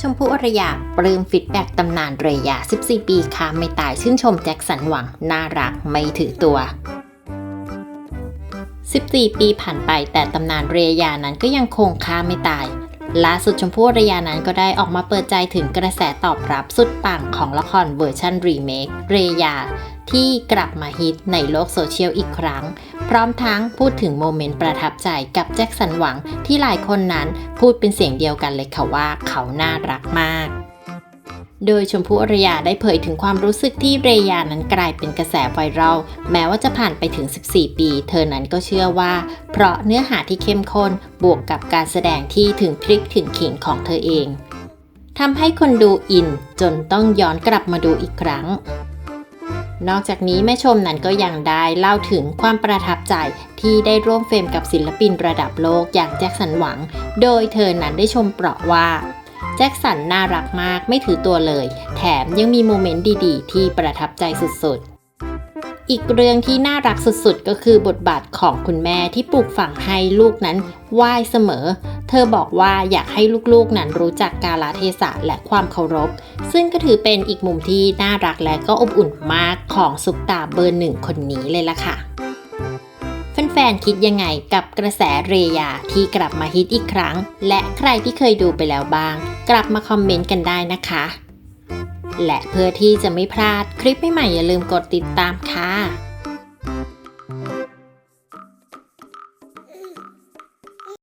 ชมพู่อรยาปลื้มฟีดแบ็กตำนานเรยา 14 ปีค้าไม่ตายชื่นชมแจ็คสันหวัง น่ารักไม่ถือตัว 14 ปีผ่านไปแต่ตำนานเรยานั้นก็ยังคงค้าไม่ตายล่าสุดชมพู่อรยานั้นก็ได้ออกมาเปิดใจถึงกระแสตอบรับสุดปังของละครเวอร์ชันรีเมคเรยา ที่กลับมาฮิตในโลกโซเชียลอีกครั้ง ร้อมทั้งพูดถึงโมเมนต์ประทับใจกับแจ็คสันหวังที่หลายคนนั้นพูดเป็นเสียงเดียวกันเลยค่ะว่าเขาน่ารักมากโดยชมพู่อรยาได้เผยถึงความรู้สึกที่เรยานั้นกลายเป็นกระแสไวรัลแม้ว่าจะผ่านไปถึง 14 ปี เธอนั้นก็เชื่อว่า เพราะเนื้อหาที่เข้มข้นบวกกับการแสดงที่ถึงพริกถึงขิงของเธอเองทำให้คนดูอินจนต้องย้อนกลับมาดูอีกครั้ง นอกจากนี้แม่ชมนั้นก็ยังได้เล่าถึงความประทับใจที่ได้ร่วมเฟรมกับศิลปินระดับโลกอย่างแจ็คสันหวัง โดยเธอนั้นได้ชมเปราะว่าแจ็คสันน่ารักมากไม่ถือตัวเลย แถมยังมีโมเมนต์ดีๆ ที่ประทับใจสุดๆอีกเรื่องที่น่ารักสุดๆ ก็คือบทบาทของคุณแม่ที่ปลูกฝังให้ลูกนั้นไหว้เสมอ เธอบอกว่าอยากให้ลูกๆนั้นรู้จักกาลเทศะและความเคารพ ซึ่งก็ถือเป็นอีกมุมที่น่ารักและก็อบอุ่นมากของซุปตาเบอร์หนึ่งคนนี้เลยล่ะค่ะแฟนๆคิดยังไงกับกระแสเรยาที่กลับมาฮิตอีกครั้ง และใครที่เคยดูไปแล้วบ้าง กลับมาคอมเมนต์กันได้นะคะ และเพื่อที่จะไม่พลาดคลิปใหม่ๆอย่าลืมกดติดตามค่ะ